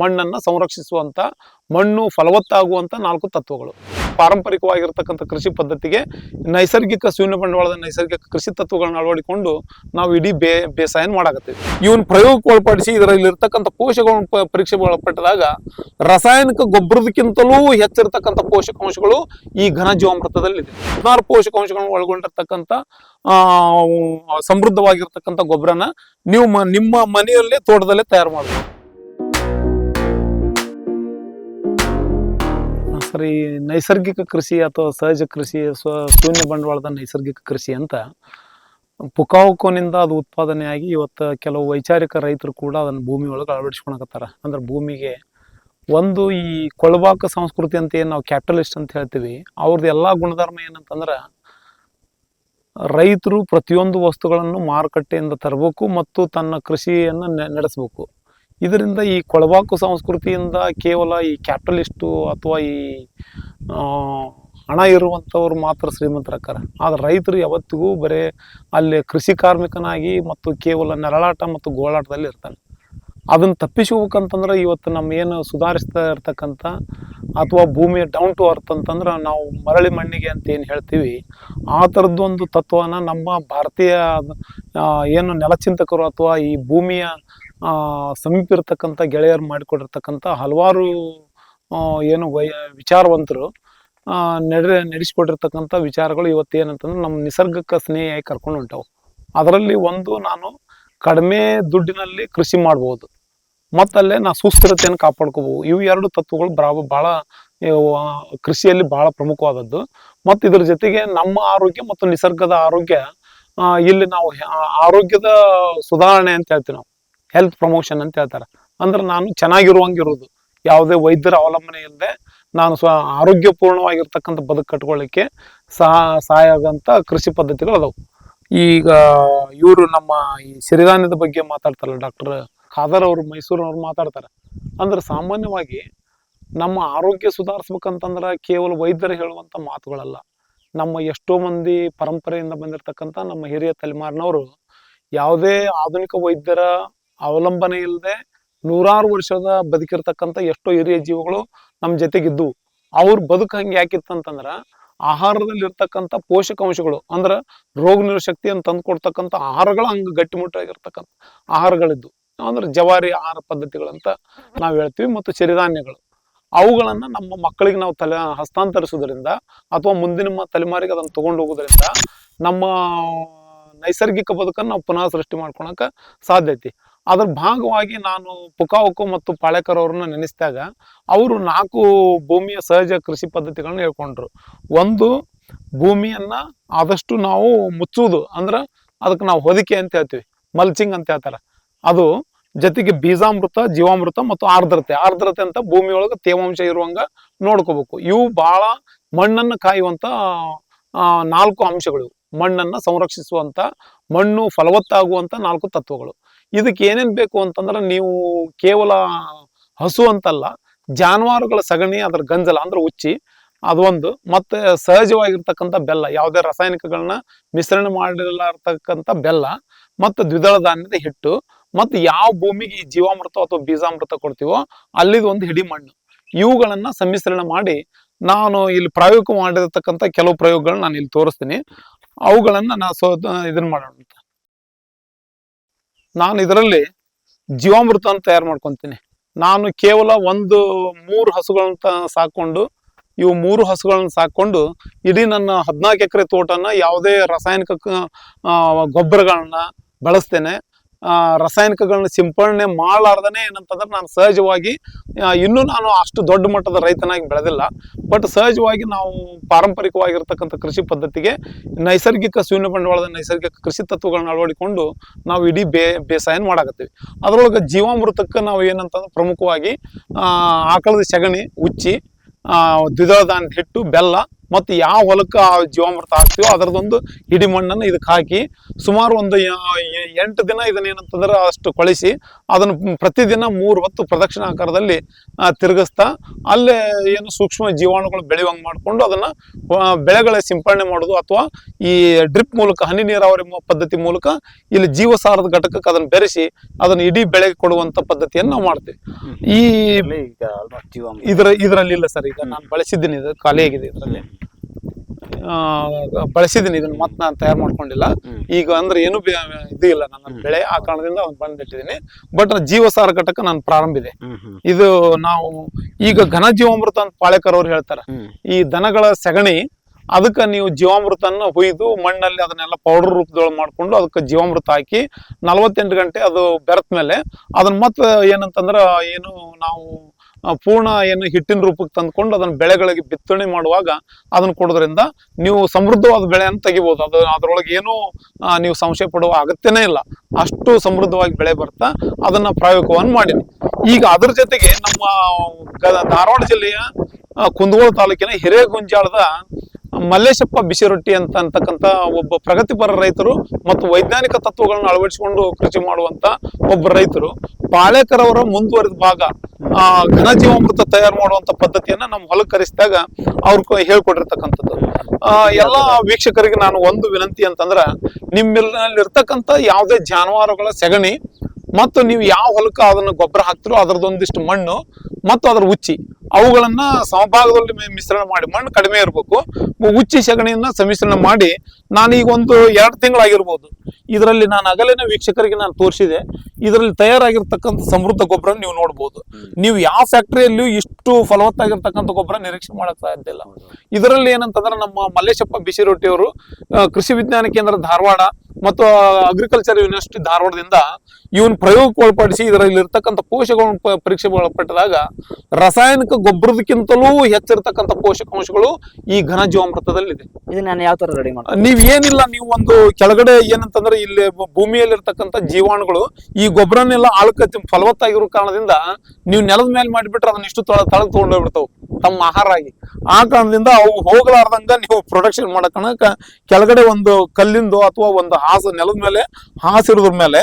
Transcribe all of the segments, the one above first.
ಮಣ್ಣನ್ನ ಸಂರಕ್ಷಿಸುವಂಥ ಮಣ್ಣು ಫಲವತ್ತಾಗುವಂಥ ನಾಲ್ಕು ತತ್ವಗಳು. ಪಾರಂಪರಿಕವಾಗಿರ್ತಕ್ಕಂಥ ಕೃಷಿ ಪದ್ಧತಿಗೆ ನೈಸರ್ಗಿಕ ಶೂನ್ಯ ಬಂಡವಾಳದ ನೈಸರ್ಗಿಕ ಕೃಷಿ ತತ್ವಗಳನ್ನ ಅಳವಡಿಕೊಂಡು ನಾವು ಇಡೀ ಬೇ ಬೇಸಾಯ ಮಾಡಾಕತ್ತೀವಿ. ಇವನ್ ಪ್ರಯೋಗಕ್ಕೆ ಒಳಪಡಿಸಿ ಇದರಲ್ಲಿ ಇರ್ತಕ್ಕಂಥ ಪೋಷಕಗಳನ್ನು ಪರೀಕ್ಷೆಗೆ ಒಳಪಟ್ಟದಾಗ ರಾಸಾಯನಿಕ ಗೊಬ್ಬರದಕ್ಕಿಂತಲೂ ಹೆಚ್ಚಿರತಕ್ಕಂಥ ಪೋಷಕಾಂಶಗಳು ಈ ಘನ ಜೀವಾಮೃತದಲ್ಲಿದೆ. ಹದಿನಾರು ಪೋಷಕಾಂಶಗಳನ್ನು ಒಳಗೊಂಡಿರ್ತಕ್ಕಂಥ ಸಮೃದ್ಧವಾಗಿರ್ತಕ್ಕಂಥ ಗೊಬ್ಬರನ ನೀವು ನಿಮ್ಮ ಮನೆಯಲ್ಲೇ ತೋಟದಲ್ಲೇ ತಯಾರು ಮಾಡಬಹುದು ಸರಿ, ನೈಸರ್ಗಿಕ ಕೃಷಿ ಅಥವಾ ಸಹಜ ಕೃಷಿ, ಸ್ವ, ಶೂನ್ಯ ಬಂಡವಾಳದ ನೈಸರ್ಗಿಕ ಕೃಷಿ ಅಂತ ಪುಕಾವುಕೋನಿಂದ ಅದು ಉತ್ಪಾದನೆಯಾಗಿ ಇವತ್ತು ಕೆಲವು ವೈಚಾರಿಕ ರೈತರು ಕೂಡ ಅದನ್ನು ಭೂಮಿ ಒಳಗೆ ಅಳವಡಿಸ್ಕೊಳಕತ್ತಾರ ಅಂದ್ರೆ ಭೂಮಿಗೆ ಒಂದು ಈ ಕೊಳಬಾಕ ಸಂಸ್ಕೃತಿ ಅಂತ ಏನು ನಾವು ಕ್ಯಾಪಿಟಲಿಸ್ಟ್ ಅಂತ ಹೇಳ್ತೀವಿ ಅವ್ರದ್ದು ಎಲ್ಲ ಗುಣಧರ್ಮ ಏನಂತಂದ್ರೆ ರೈತರು ಪ್ರತಿಯೊಂದು ವಸ್ತುಗಳನ್ನು ಮಾರುಕಟ್ಟೆಯಿಂದ ತರಬೇಕು ಮತ್ತು ತನ್ನ ಕೃಷಿಯನ್ನು ನಡೆಸಬೇಕು. ಇದರಿಂದ ಈ ಕೊಳಬಾಕು ಸಂಸ್ಕೃತಿಯಿಂದ ಕೇವಲ ಈ ಕ್ಯಾಪಿಟಲಿಸ್ಟು ಅಥವಾ ಈ ಹಣ ಇರುವಂಥವ್ರು ಮಾತ್ರ ಶ್ರೀಮಂತರಾಕಾರ ಆದರೆ ರೈತರು ಯಾವತ್ತಿಗೂ ಬರೀ ಅಲ್ಲಿ ಕೃಷಿ ಕಾರ್ಮಿಕನಾಗಿ ಮತ್ತು ಕೇವಲ ನೆರಳಾಟ ಮತ್ತು ಗೋಳಾಟದಲ್ಲಿ ಇರ್ತಾನೆ. ಅದನ್ನು ತಪ್ಪಿಸ್ಕೋಬೇಕಂತಂದ್ರೆ ಇವತ್ತು ನಮ್ಮ ಏನು ಸುಧಾರಿಸ್ತಾ ಇರ್ತಕ್ಕಂಥ ಅಥವಾ ಭೂಮಿಯ ಡೌನ್ ಟು ಅರ್ತ್ ಅಂತಂದ್ರೆ ನಾವು ಮರಳಿ ಮಣ್ಣಿಗೆ ಅಂತ ಏನು ಹೇಳ್ತೀವಿ, ಆ ಥರದ್ದೊಂದು ತತ್ವನ ನಮ್ಮ ಭಾರತೀಯ ಏನು ನೆಲಚಿಂತಕರು ಅಥವಾ ಈ ಭೂಮಿಯ ಸಮೀಪ ಇರತಕ್ಕಂಥ ಗೆಳೆಯರು ಮಾಡಿಕೊಟ್ಟಿರ್ತಕ್ಕಂಥ ಹಲವಾರು ಏನು ವಯ ವಿಚಾರವಂತರು ಆ, ನಡೆ ನಡೆಸಿಕೊಟ್ಟಿರ್ತಕ್ಕಂಥ ವಿಚಾರಗಳು ಇವತ್ತು ಏನಂತಂದ್ರೆ ನಮ್ಮ ನಿಸರ್ಗಕ್ಕೆ ಸ್ನೇಹಿಯಾಗಿ ಕರ್ಕೊಂಡು ಹೊಂಟವು. ಅದರಲ್ಲಿ ಒಂದು ನಾನು ಕಡಿಮೆ ದುಡ್ಡಿನಲ್ಲಿ ಕೃಷಿ ಮಾಡ್ಬೋದು. ಮತ್ತಲ್ಲೇ ನಾ ಸುಸ್ಥಿರತೆಯನ್ನು ಕಾಪಾಡ್ಕೋಬಹುದು ಇವು ಎರಡು ತತ್ವಗಳು ಬ್ರಾ ಭಾಳ ಕೃಷಿಯಲ್ಲಿ ಬಹಳ ಪ್ರಮುಖವಾದದ್ದು. ಮತ್ತು ಇದ್ರ ಜೊತೆಗೆ ನಮ್ಮ ಆರೋಗ್ಯ ಮತ್ತು ನಿಸರ್ಗದ ಆರೋಗ್ಯ ಇಲ್ಲಿ ನಾವು ಆರೋಗ್ಯದ ಸುಧಾರಣೆ ಅಂತ ಹೇಳ್ತೀವಿ ನಾವು. ಹೆಲ್ತ್ ಪ್ರಮೋಷನ್ ಅಂತ ಹೇಳ್ತಾರೆ. ಅಂದ್ರೆ ನಾನು ಚೆನ್ನಾಗಿರುವಂಗಿರೋದು. ಯಾವುದೇ ವೈದ್ಯರ ಅವಲಂಬನೆ ಇಲ್ಲದೆ ನಾನು ಸ್ವ ಆರೋಗ್ಯಪೂರ್ಣವಾಗಿರ್ತಕ್ಕಂಥ ಬದುಕು ಕಟ್ಕೊಳ್ಳಿಕ್ಕೆ ಸಹ ಸಹಾಯ ಆಗಂತ ಕೃಷಿ ಪದ್ಧತಿಗಳು ಅದಾವು. ಈಗ ಇವರು ನಮ್ಮ ಈ ಸಿರಿಧಾನ್ಯದ ಬಗ್ಗೆ ಮಾತಾಡ್ತಾರಲ್ಲ ಡಾಕ್ಟರ್ ಖಾದರ್ ಅವರು ಮೈಸೂರಿನವ್ರು ಮಾತಾಡ್ತಾರೆ. ಅಂದ್ರೆ ಸಾಮಾನ್ಯವಾಗಿ ನಮ್ಮ ಆರೋಗ್ಯ ಸುಧಾರಿಸ್ಬೇಕಂತಂದ್ರೆ ಕೇವಲ ವೈದ್ಯರು ಹೇಳುವಂಥ ಮಾತುಗಳಲ್ಲ. ನಮ್ಮ ಎಷ್ಟೋ ಮಂದಿ ಪರಂಪರೆಯಿಂದ ಬಂದಿರತಕ್ಕಂಥ ನಮ್ಮ ಹಿರಿಯ ತಲೆಮಾರಿನವರು ಯಾವುದೇ ಆಧುನಿಕ ವೈದ್ಯರ ಅವಲಂಬನೆ ಇಲ್ಲದೆ ನೂರಾರು ವರ್ಷದ ಬದುಕಿರ್ತಕ್ಕಂಥ ಎಷ್ಟೋ ಹಿರಿಯ ಜೀವಗಳು ನಮ್ಮ ಜೊತೆಗಿದ್ದವು. ಅವ್ರ ಬದುಕು ಹಂಗೆ ಯಾಕಿತ್ತಂತಂದ್ರ ಆಹಾರದಲ್ಲಿ ಇರ್ತಕ್ಕಂಥ ಪೋಷಕಾಂಶಗಳು, ಅಂದ್ರೆ ರೋಗ ನಿರೋಧಕ ಶಕ್ತಿಯನ್ನು ತಂದು ಕೊಡ್ತಕ್ಕಂಥ ಆಹಾರಗಳು ಹಂಗೆ ಗಟ್ಟಿಮುಟ್ಟಾಗಿರ್ತಕ್ಕಂಥ ಆಹಾರಗಳಿದ್ದು ಅಂದ್ರೆ ಜವಾರಿ ಆಹಾರ ಪದ್ಧತಿಗಳಂತ ನಾವು ಹೇಳ್ತೀವಿ ಮತ್ತು ಸಿರಿಧಾನ್ಯಗಳು ಅವುಗಳನ್ನ ನಮ್ಮ ಮಕ್ಕಳಿಗೆ ನಾವು ತಲೆ ಹಸ್ತಾಂತರಿಸೋದ್ರಿಂದ ಅಥವಾ ಮುಂದಿನ ತಲೆಮಾರಿಗೆ ಅದನ್ನು ತಗೊಂಡು ಹೋಗೋದ್ರಿಂದ ನಮ್ಮ ನೈಸರ್ಗಿಕ ಬದುಕನ್ನು ನಾವು ಪುನಃ ಸೃಷ್ಟಿ ಮಾಡ್ಕೊಳಕ ಸಾಧ್ಯ ಐತಿ ಅದ್ರ ಭಾಗವಾಗಿ ನಾನು ಪುಕಾವುಕು ಮತ್ತು ಪಾಳೇಕರ್ ಅವ್ರನ್ನ ನೆನೆಸಿದಾಗ ಅವರು ನಾಲ್ಕು ಭೂಮಿಯ ಸಹಜ ಕೃಷಿ ಪದ್ಧತಿಗಳನ್ನ ಹೇಳ್ಕೊಂಡ್ರು. ಒಂದು, ಭೂಮಿಯನ್ನ ಆದಷ್ಟು ನಾವು ಮುಚ್ಚುವುದು, ಅಂದ್ರೆ ಅದಕ್ಕೆ ನಾವು ಹೊದಿಕೆ ಅಂತ ಹೇಳ್ತೀವಿ, ಮಲ್ಚಿಂಗ್ ಅಂತ ಹೇಳ್ತಾರೆ. ಅದು ಜೊತೆಗೆ ಬೀಜಾಮೃತ, ಜೀವಾಮೃತ ಮತ್ತು ಆರ್ದ್ರತೆ. ಆರ್ದ್ರತೆ ಅಂತ ಭೂಮಿಯೊಳಗೆ ತೇವಾಂಶ ಇರುವಂಗ ನೋಡ್ಕೋಬೇಕು. ಇವು ಬಹಳ ಮಣ್ಣನ್ನು ಕಾಯುವಂತ ನಾಲ್ಕು ಅಂಶಗಳು ಮಣ್ಣನ್ನ ಸಂರಕ್ಷಿಸುವಂತ, ಮಣ್ಣು ಫಲವತ್ತಾಗುವಂತ ನಾಲ್ಕು ತತ್ವಗಳು. ಇದಕ್ಕೆ ಏನೇನ್ ಬೇಕು ಅಂತಂದ್ರೆ ನೀವು ಕೇವಲ ಹಸು ಅಂತಲ್ಲ, ಜಾನುವಾರುಗಳ ಸಗಣಿ, ಅದರ ಗಂಜಲ ಅಂದ್ರೆ ಉಚ್ಚಿ, ಅದೊಂದು. ಮತ್ತೆ ಸಹಜವಾಗಿರ್ತಕ್ಕಂಥ ಬೆಲ್ಲ, ಯಾವುದೇ ರಾಸಾಯನಿಕಗಳನ್ನ ಮಿಶ್ರಣ ಮಾಡಿರಲಾರ್ತಕ್ಕಂಥ ಬೆಲ್ಲ, ಮತ್ತು ದ್ವಿದಳ ಧಾನ್ಯದ ಹಿಟ್ಟು, ಮತ್ತು ಯಾವ ಭೂಮಿಗೆ ಈ ಜೀವಾಮೃತ ಅಥವಾ ಬೀಜಾಮೃತ ಕೊಡ್ತೀವೋ ಅಲ್ಲಿದು ಒಂದು ಹಿಡಿ ಮಣ್ಣು. ಇವುಗಳನ್ನ ಸಮ್ಮಿಶ್ರಣ ಮಾಡಿ ನಾನು ಇಲ್ಲಿ ಪ್ರಾಯೋಗಿಕ ಮಾಡಿರತಕ್ಕಂಥ ಕೆಲವು ಪ್ರಯೋಗಗಳನ್ನ ನಾನು ಇಲ್ಲಿ ತೋರಿಸ್ತೀನಿ. ಅವುಗಳನ್ನ ನಾ ಸೋ ಇದನ್ನ ಮಾಡೋಣ ನಾನು ಇದರಲ್ಲಿ ಜೀವಾಮೃತ ತಯಾರು ಮಾಡ್ಕೊತೀನಿ. ನಾನು ಕೇವಲ ಒಂದು ಮೂರು ಹಸುಗಳನ್ನ ಸಾಕೊಂಡು ಇವು ಮೂರು ಹಸುಗಳನ್ನ ಸಾಕೊಂಡು ಇಡೀ ನನ್ನ ಹದಿನಾಲ್ಕು ಎಕರೆ ತೋಟನ ಯಾವುದೇ ರಾಸಾಯನಿಕ ಗೊಬ್ಬರಗಳನ್ನ ಬಳಸ್ತೇನೆ. ರಾಸಾಯನಿಕಗಳನ್ನ ಸಿಂಪಡಣೆ ಮಾಡಲಾರ್ದನೆ ಏನಂತಂದ್ರೆ ನಾನು ಸಹಜವಾಗಿ ಇನ್ನೂ ನಾನು ಅಷ್ಟು ದೊಡ್ಡ ಮಟ್ಟದ ರೈತನಾಗಿ ಬೆಳೆದಿಲ್ಲ. ಬಟ್ ಸಹಜವಾಗಿ ನಾವು ಪಾರಂಪರಿಕವಾಗಿರ್ತಕ್ಕಂಥ ಕೃಷಿ ಪದ್ಧತಿಗೆ ನೈಸರ್ಗಿಕ ಶೂನ್ಯ ಬಂಡವಾಳದ ನೈಸರ್ಗಿಕ ಕೃಷಿ ತತ್ವಗಳನ್ನ ಅಳವಡಿಕೊಂಡು ನಾವು ಇಡೀ ಬೇ, ಬೇಸಾಯನ ಮಾಡಾಕತ್ತೀವಿ. ಅದರೊಳಗೆ ಜೀವಾಮೃತಕ್ಕೆ ನಾವು ಏನಂತಂದ್ರೆ ಪ್ರಮುಖವಾಗಿ ಆಕಳದ ಸಗಣಿ, ಉಚ್ಚಿ ದ್ವಿದಳ ಧಾನ್ಯದ ಹಿಟ್ಟು, ಬೆಲ್ಲ ಮತ್ತು ಯಾವ ಹೊಲಕ್ಕೆ ಆ ಜೀವಾಮೃತ ಹಾಕ್ತೀವೋ ಅದರದೊಂದು ಇಡಿ ಮಣ್ಣನ್ನು ಇದಕ್ಕೆ ಹಾಕಿ ಸುಮಾರು ಒಂದು ಎಂಟು ದಿನ ಇದನ್ನ ಏನಂತಂದ್ರೆ ಅಷ್ಟು ಕೊಳಿಸಿ ಅದನ್ನು ಪ್ರತಿದಿನ ಮೂರು ಹೊತ್ತು ಪ್ರದಕ್ಷಿಣ ಆಕಾರದಲ್ಲಿ ತಿರುಗಿಸ್ತಾ ಅಲ್ಲೇ ಏನು ಸೂಕ್ಷ್ಮ ಜೀವಾಣುಗಳು ಬೆಳೆಯುವಂಗೆ ಮಾಡಿಕೊಂಡು ಅದನ್ನ ಬೆಳೆಗಳ ಸಿಂಪರಣೆ ಮಾಡೋದು ಅಥವಾ ಈ ಡ್ರಿಪ್ ಮೂಲಕ ಹನಿ ನೀರಾವರಿ ಪದ್ಧತಿ ಮೂಲಕ ಇಲ್ಲಿ ಜೀವಸಾರದ ಘಟಕಕ್ಕೆ ಅದನ್ನು ಬೆರೆಸಿ ಅದನ್ನು ಇಡೀ ಬೆಳೆಗೆ ಕೊಡುವಂತ ಪದ್ಧತಿಯನ್ನು ನಾವು ಮಾಡ್ತೀವಿ. ಈ ಇದರ ಇದರಲ್ಲಿ ಇಲ್ಲ ಸರ್ ಈಗ ನಾನು ಬಳಸಿದ್ದೀನಿ ಇದು ಖಾಲಿಯಾಗಿದೆ ಇದರಲ್ಲಿ. ಆ, ಬಳಸಿದ್ದೀನಿ ಇದನ್ನ ಮತ್ತೆ ನಾನು ತಯಾರು ಮಾಡ್ಕೊಂಡಿಲ್ಲ. ಈಗ ಅಂದ್ರೆ ಏನು ಇದು ಇಲ್ಲ ನನ್ನ ಬೆಳೆ ಆ ಕಾರಣದಿಂದ ಅವ್ನು ಬಂದಿಟ್ಟಿದ್ದೀನಿ ಬಟ್ ಜೀವಸಾರ ಘಟಕ ನಾನು ಪ್ರಾರಂಭ ಇದೆ. ನಾವು ಈಗ ಘನ ಜೀವಾಮೃತ ಅಂತ ಪಾಳೆಕರ್ ಅವ್ರು ಹೇಳ್ತಾರೆ. ಈ ದನಗಳ ಸಗಣಿ ಅದಕ್ಕೆ ನೀವು ಜೀವಾಮೃತನ ಹುಯ್ದು ಮಣ್ಣಲ್ಲಿ ಅದನ್ನೆಲ್ಲ ಪೌಡರ್ ರೂಪದೊಳಗೆ ಮಾಡ್ಕೊಂಡು ಅದಕ್ಕೆ ಜೀವಾಮೃತ ಹಾಕಿ ನಲವತ್ತೆಂಟು ಗಂಟೆ ಅದು ಬೆರೆತ ಮೇಲೆ ಅದನ್ನ ಮತ್ತೆ ಏನಂತಂದ್ರ ಏನು ನಾವು ಪೂರ್ಣ ಏನು ಹಿಟ್ಟಿನ ರೂಪಕ್ಕೆ ತಂದ್ಕೊಂಡು ಅದನ್ನ ಬೆಳೆಗಳಿಗೆ ಬಿತ್ತನೆ ಮಾಡುವಾಗ ಅದನ್ನ ಕೊಡೋದ್ರಿಂದ ನೀವು ಸಮೃದ್ಧವಾದ ಬೆಳೆಯನ್ನು ತೆಗಿಬೋದು. ಅದು ಅದರೊಳಗೆ ಏನೂ ನೀವು ಸಂಶಯ ಪಡುವ ಅಗತ್ಯನೇ ಇಲ್ಲ. ಅಷ್ಟು ಸಮೃದ್ಧವಾಗಿ ಬೆಳೆ ಬರ್ತಾ ಅದನ್ನ ಪ್ರಾಯೋಗಿಕವನ್ನು ಮಾಡೀನಿ ಈಗ ಅದ್ರ ಜೊತೆಗೆ ನಮ್ಮ ಧಾರವಾಡ ಜಿಲ್ಲೆಯ ಕುಂದಗೋಳ ತಾಲೂಕಿನ ಹಿರೇಗುಂಜಾಳದ ಮಲ್ಲೇಶಪ್ಪ ಬಿಸಿ ರೊಟ್ಟಿ ಅಂತ ಅಂತಕ್ಕಂಥ ಒಬ್ಬ ಪ್ರಗತಿಪರ ರೈತರು ಮತ್ತು ವೈಜ್ಞಾನಿಕ ತತ್ವಗಳನ್ನ ಅಳವಡಿಸಿಕೊಂಡು ಕೃಷಿ ಮಾಡುವಂತ ಒಬ್ಬ ರೈತರು, ಪಾಳೇಕರ್ ಅವರ ಮುಂದುವರಿದ ಭಾಗ ಆ, ಘನ ಜೀವಾಮೃತ ತಯಾರು ಮಾಡುವಂತ ಪದ್ಧತಿಯನ್ನ ನಮ್ಮ ಹೊಲಕ್ಕೆ ಕರೆಸಿದಾಗ ಅವ್ರು ಹೇಳ್ಕೊಟ್ಟಿರ್ತಕ್ಕಂಥದ್ದು. ಆ, ಎಲ್ಲ ವೀಕ್ಷಕರಿಗೆ ನಾನು ಒಂದು ವಿನಂತಿ ಅಂತಂದ್ರ ನಿಮ್ಮಲ್ಲಿರ್ತಕ್ಕಂಥ ಯಾವುದೇ ಜಾನುವಾರುಗಳ ಸೆಗಣಿ ಮತ್ತು ನೀವು ಯಾವ ಹೊಲಕ್ಕೆ ಅದನ್ನ ಗೊಬ್ಬರ ಹಾಕ್ತಿರೋ ಅದರದೊಂದಿಷ್ಟು ಮಣ್ಣು ಮತ್ತು ಅದರ ಉಚ್ಚಿ ಅವುಗಳನ್ನ ಸಮಭಾಗದಲ್ಲಿ ಮಿಶ್ರಣ ಮಾಡಿ ಮಣ್ಣು ಕಡಿಮೆ ಇರಬೇಕು. ಉಚ್ಚಿ ಸಗಣಿಯನ್ನ ಸಮ್ಮಿಶ್ರಣ ಮಾಡಿ ನಾನು ಈಗ ಒಂದು ಎರಡು ತಿಂಗಳಾಗಿರ್ಬೋದು. ಇದರಲ್ಲಿ ನಾನು ಅಗಲಿನ ವೀಕ್ಷಕರಿಗೆ ನಾನು ತೋರಿಸಿದೆ. ಇದರಲ್ಲಿ ತಯಾರಾಗಿರ್ತಕ್ಕಂಥ ಸಮೃದ್ಧ ಗೊಬ್ಬರ ನೀವು ನೋಡ್ಬೋದು. ನೀವು ಯಾವ ಫ್ಯಾಕ್ಟ್ರಿಯಲ್ಲಿಯೂ ಇಷ್ಟು ಫಲವತ್ತಾಗಿರ್ತಕ್ಕಂಥ ಗೊಬ್ಬರ ನಿರೀಕ್ಷೆ ಮಾಡಕ್ ಸಾಧ್ಯ ಇಲ್ಲ. ಇದರಲ್ಲಿ ಏನಂತಂದ್ರೆ ನಮ್ಮ ಮಲ್ಲೇಶಪ್ಪ ಬಿಸಿ ಅವರು ಕೃಷಿ ವಿಜ್ಞಾನ ಕೇಂದ್ರ ಧಾರವಾಡ ಮತ್ತು ಅಗ್ರಿಕಲ್ಚರ್ ಯೂನಿವರ್ಸಿಟಿ ಧಾರವಾಡದಿಂದ ಇವನ್ ಪ್ರಯೋಗಕ್ಕೆ ಒಳಪಡಿಸಿ ಇದರಲ್ಲಿ ಇರ್ತಕ್ಕಂಥ ಪೋಷಕಗಳನ್ನು ಪ- ಪರೀಕ್ಷೆಗೆ ಒಳಪಟ್ಟದಾಗ ರಾಸಾಯನಿಕ ಗೊಬ್ಬರದಕ್ಕಿಂತಲೂ ಹೆಚ್ಚಿರ್ತಕ್ಕಂಥ ಪೋಷಕಾಂಶಗಳು ಈ ಘನ ಜೀವಾಮೃತದಲ್ಲಿದೆ ಇದು ನಾನು ಯಾವ ತರ ರೆಡಿ ಮಾಡ್ತೀನಿ? ನೀವ್ ಏನಿಲ್ಲ ನೀವು ಒಂದು ಕೆಳಗಡೆ ಏನಂತಂದ್ರೆ ಇಲ್ಲಿ ಭೂಮಿಯಲ್ಲಿ ಭೂಮಿಯಲ್ಲಿರ್ತಕ್ಕಂಥ ಜೀವಾಣುಗಳು ಈ ಗೊಬ್ಬರನೆಲ್ಲ ಆಳ್ಕತ್ತಿ ಫಲವತ್ತಾಗಿರೋ ಕಾರಣದಿಂದ ನೀವು ನೆಲದ ಮೇಲೆ ಮಾಡಿಬಿಟ್ರೆ ಅದನ್ನ ಇಷ್ಟು ತಳ ತಳಗ್ ತಗೊಂಡೋಗ್ಬಿಡ್ತಾವ ತಮ್ಮ ಆಹಾರ ಆಗಿ. ಆ ಕಾರಣದಿಂದ ಅವು ಹೋಗಲಾರ್ದಂಗ ನೀವು ಪ್ರೊಡಕ್ಷನ್ ಮಾಡಕಣಕ ಕೆಳಗಡೆ ಒಂದು ಕಲ್ಲಿಂದು ಅಥವಾ ಒಂದು ಹಾಸು ನೆಲದ ಮೇಲೆ ಹಾಸಿರೋದ್ರ ಮೇಲೆ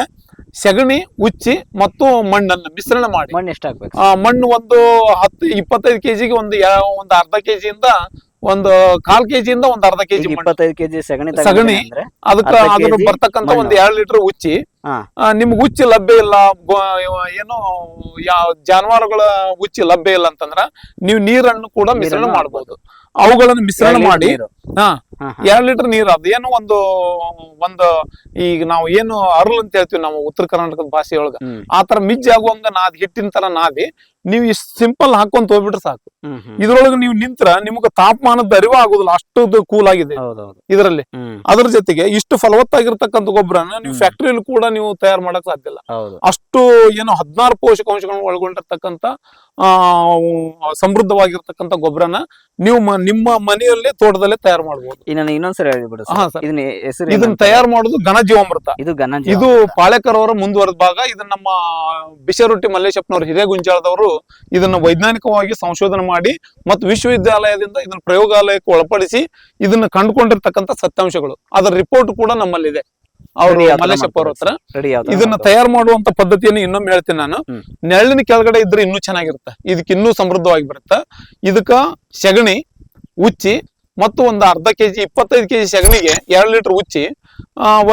ಸೆಗಣಿ ಉಚ್ಚಿ ಮತ್ತು ಮಣ್ಣನ್ನು ಮಿಶ್ರಣ ಮಾಡಿ. ಮಣ್ಣು ಎಷ್ಟು ಹಾಕ್ಬೇಕು? ಆ, ಮಣ್ಣು ಒಂದು ಹತ್ತು ಇಪ್ಪತ್ತೈದು ಕೆಜಿಗೆ ಒಂದು ಯಾ- ಒಂದು ಅರ್ಧ ಕೆಜಿಯಿಂದ ಒಂದು ಕಾಲ್ ಕೆಜಿಯಿಂದ ಒಂದು ಅರ್ಧ ಕೆಜಿ ಮಣ್ಣು. ಇಪ್ಪತ್ತೈದು ಕೆಜಿ ಸಗಣಿ ಸಗಣಿ. ತಗೊಂಡ್ರೆ ಅಂದ್ರೆ? ಅದಕ್ಕ ಅರ್ಧ ಅದ್ರ kg ಬರ್ತಕ್ಕಂತ ಮಣ್ಣು. ಒಂದ್ ಎರಡ್ ಲೀಟರ್ ಉಚ್ಚಿ. ಹಾ. ಆ, ನಿಮ್ಗ್ ಉಚ್ಚಿ ಲಭ್ಯ ಇಲ್ಲ ಗೊ- ಏನು ಯಾವ ಜಾನುವಾರುಗಳ ಉಚ್ಚಿ ಲಭ್ಯ ಇಲ್ಲ ಅಂತಂದ್ರ ನೀವು ನೀರನ್ನು ಕೂಡ ಮಿಶ್ರಣ ನೀರನ್ನು ಮಾಡಬಹುದು ಅವುಗಳನ್ನು ಮಿಶ್ರಣ ಎರಡ್ ಲೀಟರ್ ಮಾಡಿ ನೀರು. ಹಾ. ಎರಡ್ ಲೀಟರ್ ನೀರು ಅದು ಏನು ಒಂದು ಒಂದು ಈಗ ನಾವು ಏನು ಅರ್ಲ್ ಅಂತ ಹೇಳ್ತೀವಿ ನಾವು ಉತ್ತರ ಕರ್ನಾಟಕದ ಭಾಷೆಯೊಳಗ. ಒಳಗ ಆ ತರ ಮಿಜ್ಜಿ ಆಗುವಂಗ ನಾದ್ ಹಿಟ್ಟಿನ ತರ ನಾದಿ ನೀವು ಇಷ್ಟು ಸಿಂಪಲ್ ಹಾಕೊಂತ ಹೋಗ್ಬಿಟ್ರೆ ಸಾಕು. ಇದ್ರೊಳಗೆ ನೀವು ನಿಂತ್ರ ನಿಮ್ಗೆ ತಾಪಮಾನದ ಅರಿವು ಆಗುದಿಲ್ಲ ಅಷ್ಟು ಕೂಲ್ ಆಗಿದೆ. ಇದರಲ್ಲಿ. ಅದ್ರ ಜೊತೆಗೆ ಇಷ್ಟು ಫಲವತ್ತಾಗಿರ್ತಕ್ಕಂಥ ಗೊಬ್ಬರನ ನೀವು ಫ್ಯಾಕ್ಟ್ರಿಯಲ್ಲಿ ಕೂಡ ನೀವು ತಯಾರು ಮಾಡಕ್ ಸಾಧ್ಯ ಇಲ್ಲ. ಅಷ್ಟು ಏನು ಹದಿನಾರು ಪೋಷಕಾಂಶಗಳನ್ನು ಒಳಗೊಂಡಿರ್ತಕ್ಕಂಥ ಆ ಸಮೃದ್ಧವಾಗಿರ್ತಕ್ಕಂಥ ಗೊಬ್ಬರನ ನೀವು ನಿಮ್ಮ ಮನೆಯಲ್ಲೇ ತೋಟದಲ್ಲೇ ತಯಾರು ಮಾಡಬಹುದು ಈಗ ನಾನು ಇನ್ನೊಂದ್ಸರಿ ಹೇಳಿಬಿಡು ಹಾ, ಸರ್. ಸರ್. ಇದನ್ನ ಹೆಸರು ಇದನ್ನ? ತಯಾರು ಮಾಡೋದು ಘನ ಜೀವಾಮೃತ ಇದು ಘನ ಇದು ಪಾಳೆಕರ್ ಅವರ ಮುಂದುವರೆದ ಭಾಗ. ಇದನ್ನ ನಮ್ಮ ಬಿಸರೊಟ್ಟಿ ಮಲ್ಲೇಶಪ್ಪನವರು ಹಿರೇಗುಂಜಾಳದವರು ಇದನ್ನ ವೈಜ್ಞಾನಿಕವಾಗಿ ಸಂಶೋಧನೆ ಮಾಡಿ ಮತ್ತು ವಿಶ್ವವಿದ್ಯಾಲಯದಿಂದ ಇದನ್ನ ಪ್ರಯೋಗಾಲಯಕ್ಕೆ ಒಳಪಡಿಸಿ ಇದನ್ನ ಕಂಡುಕೊಂಡಿರ್ತಕ್ಕಂಥ ಸತ್ಯಾಂಶಗಳು. ಅದರ ರಿಪೋರ್ಟ್ ಕೂಡ ನಮ್ಮಲ್ಲಿದೆ. ಅವರು ಮಲ್ಲೇಶಪ್ಪ ಅವ್ರ ಹತ್ರ. ರೆಡಿ ಇದನ್ನ? ತಯಾರು ಮಾಡುವಂತ ಪದ್ಧತಿಯನ್ನು ಇನ್ನೊಮ್ಮೆ ಹೇಳ್ತೀನಿ ನಾನು. ಹ್ಮ್. ನೆರಳಿನ ಕೆಳಗಡೆ ಇದ್ರೆ ಇನ್ನೂ ಚೆನ್ನಾಗಿರುತ್ತೆ. ಇದಕ್ಕೆ ಇನ್ನೂ ಸಮೃದ್ಧವಾಗಿ ಬರುತ್ತೆ. ಇದಕ್ಕ ಸೆಗಣಿ ಉಚ್ಚಿ ಮತ್ತು ಒಂದು ಅರ್ಧ ಕೆಜಿ ಇಪ್ಪತ್ತೈದು ಕೆಜಿ ಸೆಗಣಿಗೆ ಎರಡು ಲೀಟರ್ ಉಚ್ಚಿ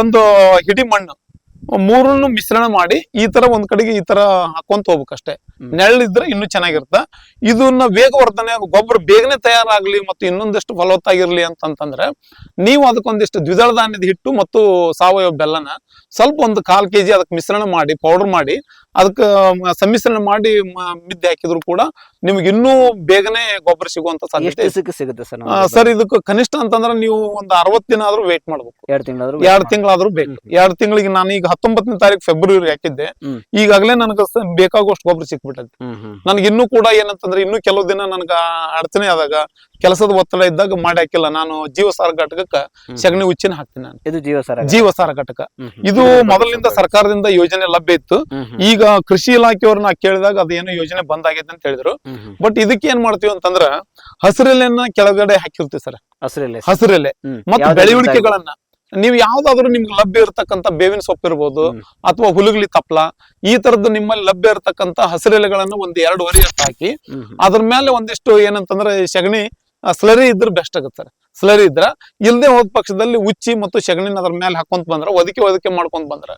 ಒಂದು ಹಿಡಿ ಮಣ್ಣು. ಮೂರನ್ನು ಮಿಶ್ರಣ ಮಾಡಿ ಈ ತರ ಒಂದ್ ಕಡೆಗೆ ಈ ತರ ಹಾಕೊಂತ ಹೋಗ್ಬೇಕಷ್ಟೇ. ನೆರಳಿದ್ರೆ ಇನ್ನೂ ಚೆನ್ನಾಗಿರುತ್ತೆ. ಇದನ್ನ ವೇಗವರ್ಧನೆ ಗೊಬ್ಬರ ಬೇಗನೆ ತಯಾರಾಗ್ಲಿ ಮತ್ತು ಇನ್ನೊಂದಿಷ್ಟು ಫಲವತ್ತಾಗಿರ್ಲಿ ಅಂತಂತಂದ್ರೆ ನೀವು ಅದಕ್ಕೊಂದಿಷ್ಟು ದ್ವಿದಳ ಧಾನ್ಯದ ಹಿಟ್ಟು ಮತ್ತು ಸಾವಯವ ಬೆಲ್ಲನ ಸ್ವಲ್ಪ ಒಂದು ಕಾಲ್ ಕೆಜಿ ಅದಕ್ಕೆ ಮಿಶ್ರಣ ಮಾಡಿ ಪೌಡರ್ ಮಾಡಿ ಅದಕ್ಕೆ ಸಮ್ಮಿಶ್ರಣ ಮಾಡಿ ಮಿದ್ದೆ ಹಾಕಿದ್ರು ಕೂಡ ನಿಮ್ಗೆ ಇನ್ನೂ ಬೇಗನೆ ಗೊಬ್ಬರ ಸಿಗುವಂತ ಸಾಧ್ಯತೆ ಸಿಗುತ್ತೆ ಸರ್ ಸರ್ ಇದಕ್ಕೆ ಕನಿಷ್ಠ ಅಂತಂದ್ರೆ ನೀವು ಒಂದು ಅರವತ್ತು ದಿನ ಆದ್ರೂ ವೇಟ್ ಮಾಡ್ಬೇಕು. ಎರಡು ತಿಂಗಳಾದ್ರೂ ಎರಡ್ ತಿಂಗಳಾದ್ರೂ ಬೇಕು. ಎರಡು ತಿಂಗಳಿಗೆ ನಾನು ಈಗ ಹತ್ತೊಂಬತ್ತನೇ ತಾರೀಕು ಫೆಬ್ರವರಿ ಹಾಕಿದ್ದೆ. ಈಗಾಗಲೇ ನನಗೆ ಬೇಕಾಗುವಷ್ಟು ಗೊಬ್ಬರ ಸಿಕ್ಬಿಟ್ಟೈತಿ. ನನಗೆ ಇನ್ನೂ ಕೂಡ ಏನಂತಂದ್ರೆ ಇನ್ನೂ ಕೆಲವು ದಿನ ನನಗ ಅಡಚಣೆ ಆದಾಗ ಕೆಲಸದ ಒತ್ತಡ ಇದ್ದಾಗ ಮಾಡಿ ಹಾಕಿಲ್ಲ. ನಾನು ಜೀವಸಾರ ಘಟಕಕ್ಕ. ಸಗಣಿ ಉಚ್ಚಿನ ಹಾಕ್ತೀನಿ ನಾನು. ಇದು ಜೀವಸಾರ ಸರ್ ಜೀವಸಾರ ಘಟಕ. ಇದು ಮೊದಲಿಂದ ಸರ್ಕಾರದಿಂದ ಯೋಜನೆ ಲಭ್ಯ ಇತ್ತು. ಈಗ ಕೃಷಿ ಇಲಾಖೆಯವ್ರನ್ನ ಕೇಳಿದಾಗ ಅದೇನೋ ಯೋಜನೆ ಬಂದ್ ಆಗೈತೆ ಅಂತ ಹೇಳಿದ್ರು. ಬಟ್ ಇದಕ್ಕೆ ಏನ್ ಮಾಡ್ತೀವಿ ಅಂತಂದ್ರ ಹಸಿರೆಲೆಯನ್ನ ಕೆಳಗಡೆ ಹಾಕಿರ್ತೀವಿ ಸರ್. ಹಸಿರೆಲೆ. ಹಸಿರೆಲೆ ಮತ್ತೆ ಬೆಳೆಯುಳಿಕೆಗಳನ್ನ ನೀವು ಯಾವ್ದಾದ್ರು ನಿಮ್ಗೆ ಲಭ್ಯ ಇರತಕ್ಕಂತ ಬೇವಿನ ಸೊಪ್ಪು ಇರ್ಬೋದು ಅಥವಾ ಹುಲುಗ್ಲಿ ತಪ್ಲ ಈ ತರದ್ದು ನಿಮ್ಮಲ್ಲಿ ಲಭ್ಯ ಇರತಕ್ಕಂತ ಹಸಿರೆಲೆಗಳನ್ನ ಒಂದ್ ಎರಡು ಹಾಕಿ ಅದ್ರ ಮೇಲೆ ಒಂದಿಷ್ಟು ಏನಂತಂದ್ರೆ ಸಗಣಿ ಸ್ಲರಿ ಇದ್ರೆ ಬೆಸ್ಟ್ ಆಗುತ್ತೆ. ಸರ್ ಸ್ಲರಿ ಇದ್ರ ಇಲ್ದೇ ಹೋದ ಪಕ್ಷದಲ್ಲಿ ಉಚ್ಚಿ ಮತ್ತು ಸಗಣಿನ ಅದ್ರ ಮೇಲೆ ಹಾಕೊಂತ ಬಂದ್ರ ಒದಕೆ ಒದಕೆ ಮಾಡ್ಕೊಂತ ಬಂದ್ರ.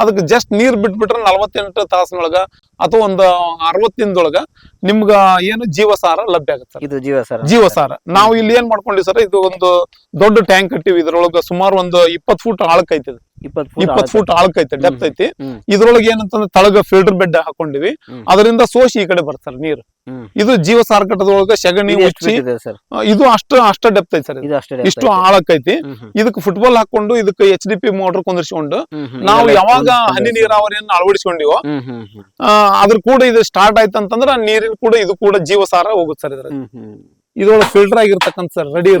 ಅದಕ್ಕೆ ಜಸ್ಟ್ ನೀರ್ ಬಿಟ್ಬಿಟ್ರೆ ನಲವತ್ತೆಂಟು ತಾಸಿನೊಳಗ ಅಥವಾ ಒಂದು ಅರವತ್ತು ದಿನದೊಳಗ ನಿಮ್ಗ ಏನು ಜೀವಸಾರ ಲಭ್ಯ ಆಗುತ್ತೆ ಇದು ಜೀವಸಾರ ಜೀವಸಾರ ನಾವು ಇಲ್ಲಿ ಏನ್ ಮಾಡ್ಕೊಂಡಿವಿ ಸರ್ ಇದು ಒಂದು ದೊಡ್ಡ ಟ್ಯಾಂಕ್ ಕಟ್ಟಿವಿ ಇದ್ರೊಳಗ ಸುಮಾರು ಒಂದು ಇಪ್ಪತ್ ಫೂಟ್ ಆಳಕ್ ಐತಿ ಇದು. ಇಪ್ಪತ್ತು ಇಪ್ಪತ್ ಫೂಟ್ ಆಳ್ಕ ಐತೆ ಡೆಪ್ತ್. ಐತಿ. ಇದ್ರೊಳಗೆ ಏನಂತಂದ್ರೆ ತಳಗ ಫಿಲ್ಟರ್ ಬೆಡ್ ಹಾಕೊಂಡಿವಿ ಅದರಿಂದ ಸೋಸಿ ಈ ಕಡೆ ಬರ್ತಾರೆ ನೀರು ಇದು ಜೀವ ಸಾರ್ಕಟದೊಳಗ ಸೆಗಣಿ ಉಚ್ಚಿ ಇದು ಅಷ್ಟ ಅಷ್ಟ ಡೆಪ್ತ್ ಐತಿ ಸರ್ ಇಷ್ಟು ಆಳಕ್ಕೈತಿ. ಇದಕ್ಕೆ ಫುಟ್ಬಾಲ್ ಹಾಕೊಂಡು ಇದಕ್ಕೆ ಎಚ್ ಡಿ ಪಿ ಮೋಟರ್ ಕುಂದಿರ್ಸ್ಕೊಂಡು. ನಾವು ಯಾವಾಗ ಹನಿ ನೀರಾವರಿಯನ್ನ ಅಳವಡಿಸ್ಕೊಂಡಿವೋ. ಅದ್ರ ಕೂಡ ಇದು ಸ್ಟಾರ್ಟ್ ಆಯ್ತಂತಂದ್ರ ನೀರಿನ ಕೂಡ ಇದು ಕೂಡ ಜೀವಸಾರ ಹೋಗುತ್ತೆ ಸರ್ ಇದ್ರ. ಇದ್ರೊಳಗೆ ಫಿಲ್ಟರ್ ಆಗಿರ್ತಕ್ಕಂಥ ಸರ್ ರೆಡಿ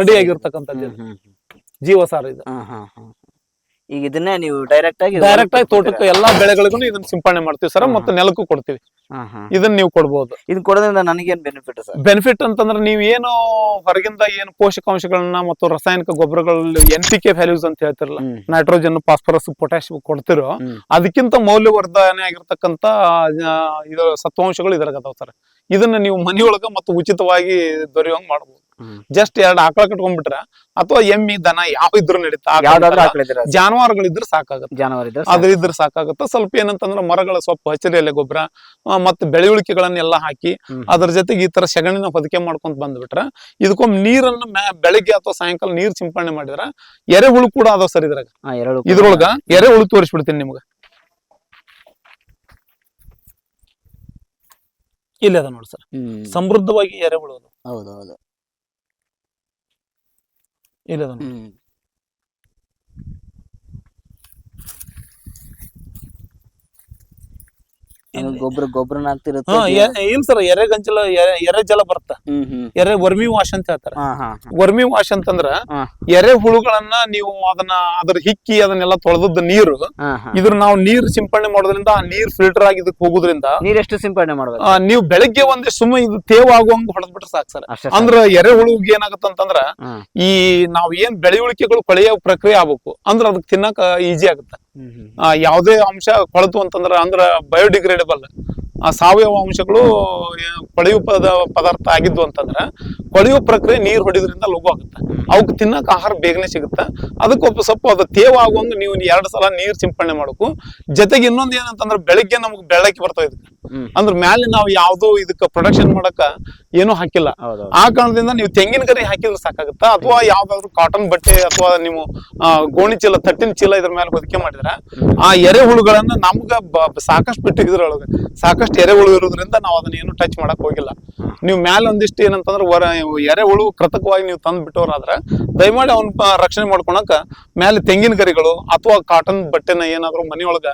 ರೆಡಿ ಆಗಿರ್ತಕ್ಕಂಥದ್ದು. ಜೀವಸಾರ ಇದು. ಈಗ ಇದನ್ನೇ ನೀವು ಡೈರೆಕ್ಟ್ ಆಗಿ ಡೈರೆಕ್ಟ್ ಆಗಿ ತೋಟಕ್ಕೆ ಎಲ್ಲಾ ಬೆಳೆಗಳಿಗೂ ಇದನ್ನ ಸಿಂಪಡಣೆ ಮಾಡ್ತೀವಿ ಸರ್ ಮತ್ತೆ ನೆಲಕ್ಕೂ ಕೊಡ್ತೀವಿ. ಇದನ್ನ ನೀವು ಕೊಡ್ಬೋದು ಇದನ್ನ ಕೊಡೋದ್ರಿಂದ ನನಗೇನ್ ಬೆನಿಫಿಟ್ ಸರ್ ಬೆನಿಫಿಟ್ ಅಂತಂದ್ರೆ ನೀವು ಏನು ಹೊರಗಿಂದ ಏನು ಪೋಷಕಾಂಶಗಳನ್ನ ಮತ್ತು ರಾಸಾಯನಿಕ ಗೊಬ್ಬರಗಳಲ್ಲಿ ಎನ್ ಪಿ ಕೆ ವ್ಯಾಲ್ಯೂಸ್ ಅಂತ ಹೇಳ್ತಿರಲ್ಲ. ನೈಟ್ರೋಜನ್ ಫಾಸ್ಫರಸ್ ಪೊಟ್ಯಾಶ್ ಕೊಡ್ತಿರೋ. ಅದಕ್ಕಿಂತ ಮೌಲ್ಯವರ್ಧನೆ ಆಗಿರ್ತಕ್ಕಂತ ಇದರ ಇದು ಸತ್ವಾಂಶಗಳು ಇದ್ರಾಗ ಅದಾವ ಸರ್ ಇದನ್ನ ನೀವು ಮನೆಯೊಳಗ ಮತ್ತು ಉಚಿತವಾಗಿ ದೊರೆಯುವಂಗ್ ಮಾಡಬಹುದು. ಜಸ್ಟ್ ಎರಡು ಆಕಳ ಕಟ್ಕೊಂಡ್ಬಿಟ್ರ ಅಥವಾ ಎಮ್ಮಿ ದನ ಯಾವ ಇದ್ರು ನಡೀತಾ ಜಾನುವಾರುಗಳು ಜಾನುವಾರುಗಳಿದ್ರೆ ಸಾಕಾಗುತ್ತೆ. ಜಾನುವಾರು ಇದ್ರೆ ಅದ್ರ ಇದ್ರೆ ಸಾಕಾಗುತ್ತೆ. ಸ್ವಲ್ಪ ಏನಂತಂದ್ರೆ ಮರಗಳ ಸೊಪ್ಪು ಹಸಿರು ಎಲೆ ಗೊಬ್ಬರ ಮತ್ತೆ ಬೆಳೆಯುಳಿಕೆಗಳನ್ನೆಲ್ಲ ಹಾಕಿ. ಅದ್ರ ಜೊತೆಗೆ ಈ ತರ ಸೆಗಣಿನ ಹೊದಿಕೆ ಮಾಡ್ಕೊಂತ ಬಂದ್ಬಿಟ್ರ ಇದಕ್ಕೊಮ್ಮೆ ನೀರನ್ನ ಬೆಳಿಗ್ಗೆ ಅಥವಾ ಸಾಯಂಕಾಲ ನೀರ್ ಸಿಂಪಡಣೆ ಮಾಡಿದ್ರ ಎರೆಹುಳು ಕೂಡ ಅದಾವ ಸರ್ ಇದ್ರಾಗ. ಇದರೊಳಗ ಎರೆ ಇದ್ರೊಳಗ ಎರೆಹುಳು ತೋರಿಸ್ಬಿಡ್ತೀನಿ ನಿಮ್ಗೆ. ಇಲ್ಲ ಅದ ನೋಡಿ ಸರ್. ಸಮೃದ್ಧವಾಗಿ ಎರೆಹುಳು ಅದು ಹೌದು ಹೌದು. ಇಲ್ಲ ಅದ ನೋಡಿ. ಹ್ಮ್. ಅದು ಗೊಬ್ಬರ ಗೊಬ್ಬರ ಏನ್ ಹಾ ಸರ್ ಎರೆ ಗಂಜಲ ಎರೆ- ಎರೆ ಜಲ ಬರುತ್ತ? ಹ್ಮ್ ಹ್ಮ್. ಎರೆ ವರ್ಮಿ ವಾಶ್ ಅಂತ ಹೇಳ್ತಾರೆ. ಹಾ ಹಾ ಹಾ. ವರ್ಮಿ ವಾಶ್ ಅಂತಂದ್ರ ಹಾ. ಎರೆ ಹುಳುಗಳನ್ನ ನೀವು ಅದನ್ನ ಅದ್ರ ಹಿಕ್ಕಿ ಅದನ್ನೆಲ್ಲ ತೊಳೆದದ್ದು ನೀರು ಹಾ ಹಾ. ಇದ್ರ ನಾವು ನೀರ್ ಸಿಂಪಡಣೆ ಮಾಡೋದ್ರಿಂದ ಆ ನೀರ್ ಫಿಲ್ಟರ್ ಆಗಿ ಇದಕ್ಕೆ ಹೋಗೋದ್ರಿಂದ ನೀರ್ ಎಷ್ಟು ಸಿಂಪಡಣೆ ಮಾಡ್ಬೇಕು? ಆ, ನೀವು ಬೆಳಗ್ಗೆ ಒಂದೇ ಸುಮ್ಮ ಇದು ತೇವ ಆಗುವಂಗ ಹೊಡೆದ್ಬಿಟ್ರೆ ಸಾಕು ಸರ್. ಅಷ್ಟೇ. ಅಂದ್ರ ಎರೆಹುಳುಗ್ ಏನಾಗತ್ತ ಅಂತಂದ್ರ ಹ್ಮ್. ಈ ನಾವ್ ಏನ್ ಬೆಳೆಯುಳಿಕೆಗಳು ಕೊಳೆಯೋ ಪ್ರಕ್ರಿಯೆ ಆಗ್ಬೇಕು. ಅಂದ್ರ ಅದಕ್ಕೆ ತಿನ್ನಕ ಈಜಿ ಆಗುತ್ತೆ. ಯಾವುದೇ ಅಂಶ ಕೊಳತು ಅಂತಂದ್ರ ಅಂದ್ರ ಬಯೋಡಿಗ್ರೇಡಬಲ್ ಆ ಸಾವಯವ ಅಂಶಗಳು ಕೊಳೆಯು ಕೊಳೆಯುವ ಪದ ಪದಾರ್ಥ ಆಗಿದ್ವು ಅಂತಂದ್ರೆ ಕೊಳೆಯುವ ಪ್ರಕ್ರಿಯೆ ನೀರು ಹೊಡಿದ್ರಿಂದ ಲಘು ಆಗುತ್ತೆ. ಅವಕ್ಕೆ ತಿನ್ನಕ್ಕೆ ಆಹಾರ ಬೇಗನೆ ಸಿಗುತ್ತೆ. ಅದಕ್ಕೆ ಒಬ್ಬ ಸ್ವಲ್ಪ ಅದು ತೇವ ಆಗುವಂಗೆ ನೀವು ಎರಡು ಸಲ ನೀರ್ ಸಿಂಪಡಣೆ ಮಾಡಬೇಕು. ಜೊತೆಗೆ ಇನ್ನೊಂದು ಏನಂತಂದ್ರೆ ಬೆಳಗ್ಗೆ ನಮ್ಗೆ ಬೆಳಕಿ ಬರ್ತಾವ ಇದಕ್ಕೆ ಅಂದ್ರೆ ಮ್ಯಾಲೆ ನಾವು ಯಾವುದೋ ಇದಕ್ಕ ಪ್ರೊಡಕ್ಷನ್ ಮಾಡಕ್ಕ ಏನೂ ಹಾಕಿಲ್ಲ. ಆ ಕಾರಣದಿಂದ ನೀವು ತೆಂಗಿನ ಕರಿ ಹಾಕಿದ್ರೆ ಸಾಕಾಗುತ್ತಾ? ಅಥವಾ ಯಾವ್ದಾದ್ರು ಕಾಟನ್ ಬಟ್ಟೆ ಅಥವಾ ನೀವು ಗೋಣಿ ಚೀಲ ತಟ್ಟಿನ ಚೀಲ ಇದ್ರ ಮೇಲೆ ಹೊದಿಕೆ ಮಾಡಿದ್ರ ಆ ಎರೆಹುಳುಗಳನ್ನ ನಮ್ಗ ಬ- ಬ- ಸಾಕಷ್ಟು ಬಿಟ್ಟು ಇದ್ರೊಳಗೆ ಸಾಕಷ್ಟು ಎರೆಹುಳು ಇರೋದ್ರಿಂದ ನಾವು ಅದನ್ನ ಏನು ಟಚ್ ಮಾಡಕ್ ಹೋಗಿಲ್ಲ. ನೀವು ಮ್ಯಾಲ ಒಂದಿಷ್ಟು ಏನಂತಂದ್ರೆ ಹೊರ ಎರೆಹುಳು ಕೃತಕವಾಗಿ ನೀವು ತಂದು ಬಿಟ್ಟವರಾದ್ರೆ ದಯಮಾಡಿ ಅವನ್ನ ರಕ್ಷಣೆ ಮಾಡ್ಕೊಳಕ ಮ್ಯಾಲೆ ತೆಂಗಿನ ಗರಿಗಳು ಅಥವಾ ಕಾಟನ್ ಬಟ್ಟೆನ ಏನಾದ್ರು ಮನೆಯೊಳಗ.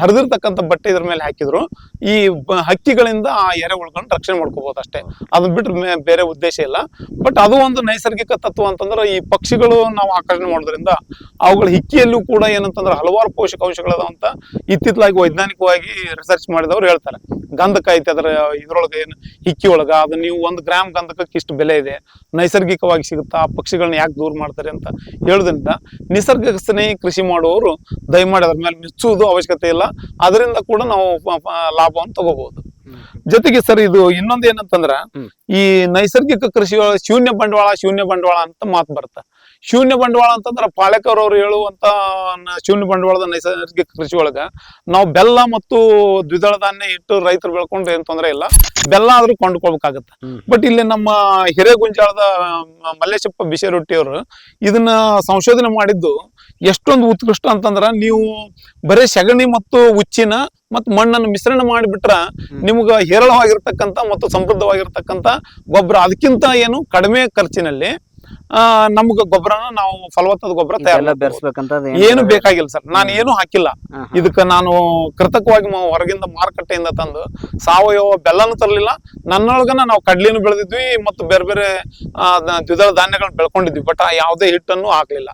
ಹರಿದಿರ್ತಕ್ಕಂಥ ಬಟ್ಟೆ ಇದ್ರ ಮೇಲೆ ಹಾಕಿದ್ರು ಈ ಹಕ್ಕಿಗಳಿಂದ ಆ ಎರೆಹುಳುಗಳನ್ನ ರಕ್ಷಣೆ ಮಾಡ್ಕೋಬಹುದು ಅಷ್ಟೇ. ಅದನ್ನ ಬಿಟ್ರೆ ಬೇರೆ ಉದ್ದೇಶ ಇಲ್ಲ. ಬಟ್ ಅದು ಒಂದು ನೈಸರ್ಗಿಕ ತತ್ವ ಅಂತಂದ್ರೆ ಈ ಪಕ್ಷಿಗಳು ನಾವು ಆಕರ್ಷಣೆ ಮಾಡೋದ್ರಿಂದ ಅವುಗಳ ಹಿಕ್ಕಿಯಲ್ಲೂ ಕೂಡ ಏನಂತಂದ್ರೆ ಹಲವಾರು ಪೋಷಕಾಂಶಗಳದಾವಂತ ಇತ್ತಿತ್ತಲಾಗಿ ವೈಜ್ಞಾನಿಕವಾಗಿ ರಿಸರ್ಚ್ ಮಾಡಿದವರು ಹೇಳ್ತಾರೆ. ಗಂಧಕ ಐತೆ ಅದರ ಇದ್ರೊಳಗೆ ಏನು ಹಿಕ್ಕಿ ಒಳಗ ಅದು ನೀವು ಒಂದು ಗ್ರಾಮ್ ಗಂಧಕಕ್ಕೆ ಇಷ್ಟು ಬೆಲೆ ಇದೆ. ನೈಸರ್ಗಿಕವಾಗಿ ಸಿಗುತ್ತಾ ಆ ಪಕ್ಷಿಗಳನ್ನ ಯಾಕೆ ದೂರ ಮಾಡ್ತಾರೆ ಅಂತ ಹೇಳೋದ್ರಿಂದ ನಿಸರ್ಗ ಸ್ನೇಹಿ ಕೃಷಿ ಮಾಡುವವರು ದಯಮಾಡಿ ಅದ್ರ ಮೇಲೆ ಮೆಚ್ಚುವುದು ಅವಶ್ಯಕತೆ ಇಲ್ಲ. ಅದರಿಂದ ಕೂಡ ನಾವು ಲಾಭವನ್ನು ತಗೋಬಹುದು. ಜೊತೆಗೆ ಸರ್ ಇದು ಇನ್ನೊಂದು ಏನಂತಂದ್ರ. ಈ ನೈಸರ್ಗಿಕ ಕೃಷಿ ಶೂನ್ಯ ಬಂಡವಾಳ ಶೂನ್ಯ ಬಂಡವಾಳ ಅಂತ ಮಾತು ಬರುತ್ತೆ ಶೂನ್ಯ ಬಂಡವಾಳ ಅಂತಂದ್ರೆ ಪಾಳೆಕರ್ ಅವರು ಹೇಳುವಂತ ಶೂನ್ಯ ಬಂಡವಾಳದ ನೈಸರ್ಗಿಕ ಕೃಷಿ ಒಳಗ ನಾವು ಬೆಲ್ಲ ಮತ್ತು ದ್ವಿದಳ ಧಾನ್ಯ ಇಟ್ಟು ರೈತರು ಬೆಳ್ಕೊಂಡ್ರೆ ಏನ್ ತೊಂದರೆ ಇಲ್ಲ. ಬೆಲ್ಲ ಆದ್ರೂ ಕೊಂಡ್ಕೊಳ್ಬೇಕಾಗತ್ತೆ. ಬಟ್ ಇಲ್ಲಿ ನಮ್ಮ ಹಿರೇಗುಂಜಾಳದ ಮಲ್ಲೇಶಪ್ಪ ಬಿಶೆರೊಟ್ಟಿ ಅವರು ಇದನ್ನ ಸಂಶೋಧನೆ ಮಾಡಿದ್ದು ಎಷ್ಟೊಂದು ಉತ್ಕೃಷ್ಟ ಅಂತಂದ್ರ ನೀವು ಬರೀ ಸಗಣಿ ಮತ್ತು ಉಚ್ಚಿನ ಮತ್ತು ಮಣ್ಣನ್ನು ಮಿಶ್ರಣ ಮಾಡಿಬಿಟ್ರ ನಿಮ್ಗ ಹೇರಳವಾಗಿರ್ತಕ್ಕಂಥ ಮತ್ತು ಸಮೃದ್ಧವಾಗಿರ್ತಕ್ಕಂಥ ಗೊಬ್ಬರ ಅದಕ್ಕಿಂತ ಏನು ಕಡಿಮೆ ಖರ್ಚಿನಲ್ಲಿ ನಮ್ಗೆ ಗೊಬ್ಬರನ ನಾವು ಫಲವತ್ತಾದ ಗೊಬ್ಬರ ತಯಾರ ಬೆರೆಸ್ಬೇಕಂತ ಏನು ಬೇಕಾಗಿಲ್ಲ ಸರ್. ನಾನು ಏನು ಹಾಕಿಲ್ಲ. ಇದಕ್ಕೆ ನಾನು ಕೃತಕವಾಗಿ ಹೊರಗಿಂದ ಮಾರುಕಟ್ಟೆಯಿಂದ ತಂದು ಸಾವಯವ ಬೆಲ್ಲನೂ ತರಲಿಲ್ಲ. ನನ್ನೊಳಗನ ನಾವು ಕಡ್ಲಿನೂ ಬೆಳೆದಿದ್ವಿ ಮತ್ತು ಬೇರೆ ಬೇರೆ ದ್ವಿದಳ ಧಾನ್ಯಗಳನ್ನ ಬೆಳ್ಕೊಂಡಿದ್ವಿ. ಬಟ್ ಯಾವುದೇ ಹಿಟ್ಟನ್ನು ಹಾಕ್ಲಿಲ್ಲ.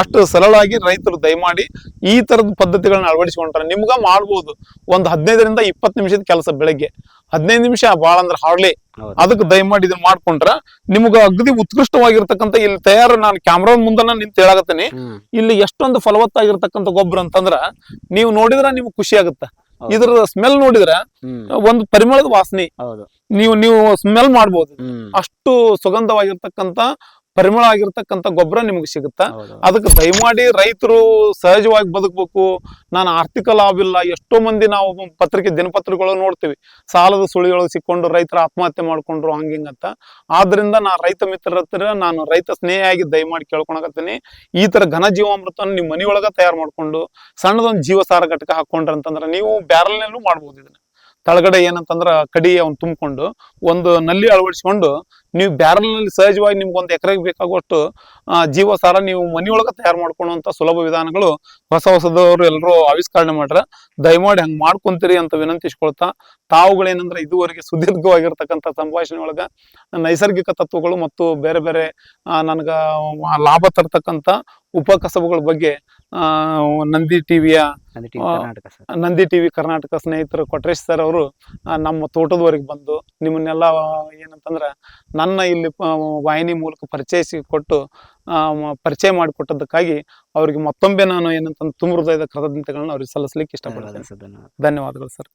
ಅಷ್ಟು ಸರಳವಾಗಿ ರೈತರು ದಯಮಾಡಿ ಈ ತರದ ಪದ್ಧತಿಗಳನ್ನ ಅಳವಡಿಸಿಕೊಂಡ್ರೆ ನಿಮ್ಗ ಮಾಡ್ಬೋದು. ಒಂದು ಹದಿನೈದರಿಂದ ಇಪ್ಪತ್ ನಿಮಿಷದ ಕೆಲಸ ಬೆಳಗ್ಗೆ. ಹದಿನೈದು ನಿಮಿಷ ಭಾಳ ಅಂದ್ರೆ ಹಾರ್ಡ್ಲಿ. ಹೌದು. ಅದಕ್ಕೆ ದಯಮಾಡಿ ಇದನ್ನ ಮಾಡ್ಕೊಂಡ್ರ ನಿಮ್ಗ ಅಗದಿ ಉತ್ಕೃಷ್ಟವಾಗಿರ್ತಕ್ಕಂಥ ಇಲ್ಲಿ ತಯಾರ ನಾನು ಕ್ಯಾಮ್ರಾ ಮುಂದನ ನಿಂತು ಹೇಳಾಗತ್ತೇನೆ ಇಲ್ಲಿ ಎಷ್ಟೊಂದು ಫಲವತ್ತಾಗಿರ್ತಕ್ಕಂಥ ಗೊಬ್ಬರ ಅಂತಂದ್ರ ನೀವು ನೋಡಿದ್ರ ನಿಮ್ಗೆ ಖುಷಿ ಆಗುತ್ತೆ. ಇದ್ರ ಸ್ಮೆಲ್ ನೋಡಿದ್ರ. ಒಂದು ಪರಿಮಳದ ವಾಸನೆ. ನೀವು ನೀವು ಸ್ಮೆಲ್ ಮಾಡ್ಬೋದು. ಅಷ್ಟು ಸುಗಂಧವಾಗಿರ್ತಕ್ಕಂಥ ಪರಿಮಳ ಆಗಿರ್ತಕ್ಕಂಥ ಗೊಬ್ಬರ ನಿಮಗೆ ಸಿಗುತ್ತಾ. ಅದಕ್ಕೆ ದಯಮಾಡಿ ರೈತರು ಸಹಜವಾಗಿ ಬದುಕಬೇಕು. ನಾನು ಆರ್ಥಿಕ ಲಾಭ ಇಲ್ಲ ಎಷ್ಟೋ ಮಂದಿ ನಾವು ಪತ್ರಿಕೆ ದಿನಪತ್ರಿಕೆಗಳು ನೋಡ್ತೀವಿ. ಸಾಲದ ಸುಳಿಗಳು ಸಿಕ್ಕೊಂಡು ರೈತರ ಆತ್ಮಹತ್ಯೆ ಮಾಡ್ಕೊಂಡ್ರು ಹಂಗ ಹಿಂಗಂತ ಆದ್ರಿಂದ ನಾ ರೈತ ಮಿತ್ರರ ಹತ್ರ ನಾನು ರೈತ ಸ್ನೇಹಿಯಾಗಿ ದಯಮಾಡಿ ಕೇಳ್ಕೊಳಕತ್ತೀನಿ. ಈ ತರ ಘನ ಜೀವಾಮೃತ ನಿಮ್ಮ ಮನೆಯೊಳಗ ತಯಾರು ಮಾಡ್ಕೊಂಡು ಸಣ್ಣದೊಂದು ಜೀವಸಾರ ಘಟಕ ಹಾಕೊಂಡ್ರ ಅಂತಂದ್ರೆ ನೀವು ಬ್ಯಾರಲ್ನಲ್ಲೂ ಮಾಡ್ಬೋದು ಇದನ್ನ. ತಳಗಡೆ ಏನಂತಂದ್ರ ಕಡಿ ಅವ್ನು ತುಂಬಿಕೊಂಡು ಒಂದು ನಲ್ಲಿ ಅಳವಡಿಸ್ಕೊಂಡು ನೀವು ಬ್ಯಾರಲ್ನಲ್ಲಿ ಸಹಜವಾಗಿ ನಿಮ್ಗೆ ಒಂದು ಎಕರೆಗೆ ಬೇಕಾಗುವಷ್ಟು ಜೀವಸಾರ ನೀವು ಮನೆಯೊಳಗೆ ತಯಾರು ಮಾಡ್ಕೊಳ್ಳುವಂಥ ಸುಲಭ ವಿಧಾನಗಳು ಹೊಸ ಹೊಸದವರು ಎಲ್ಲರೂ ಆವಿಷ್ಕರಣೆ ಮಾಡ್ರ, ದಯಮಾಡಿ ಹಂಗೆ ಮಾಡ್ಕೊಂತೀರಿ ಅಂತ ವಿನಂತಿಸ್ಕೊಳ್ತಾ, ತಾವುಗಳೇನಂದ್ರೆ ಇದುವರೆಗೆ ಸುದೀರ್ಘವಾಗಿರ್ತಕ್ಕಂಥ ಸಂಭಾಷಣೆ ಒಳಗೆ ನೈಸರ್ಗಿಕ ತತ್ವಗಳು ಮತ್ತು ಬೇರೆ ಬೇರೆ ನನಗೆ ಲಾಭ ತರ್ತಕ್ಕಂಥ ಉಪಕಸಬುಗಳ ಬಗ್ಗೆ ನಂದಿ ಟಿವಿಯ ನಂದಿ ಟಿವಿ ಕರ್ನಾಟಕ ಸ್ನೇಹಿತರು ಕೊಟ್ರೇಶ್ ಸರ್ ಅವರು ನಮ್ಮ ತೋಟದವರೆಗೆ ಬಂದು ನಿಮ್ಮನ್ನೆಲ್ಲ ಏನಂತಂದ್ರ ನನ್ನ ಇಲ್ಲಿ ವಾಹಿನಿ ಮೂಲಕ ಪರಿಚಯಿಸಿ ಕೊಟ್ಟು ಪರಿಚಯ ಮಾಡಿಕೊಟ್ಟದಕ್ಕಾಗಿ ಅವರಿಗೆ ಮತ್ತೊಮ್ಮೆ ನಾನು ಏನಂತಂದ್ರೆ ತುಂಬ ಹೃದಯದ ಕೃತಜ್ಞತೆಗಳನ್ನ ಅವ್ರಿಗೆ ಸಲ್ಲಿಸಲಿಕ್ಕೆ ಇಷ್ಟಪಡ್ತೇನೆ. ಧನ್ಯವಾದಗಳು ಸರ್.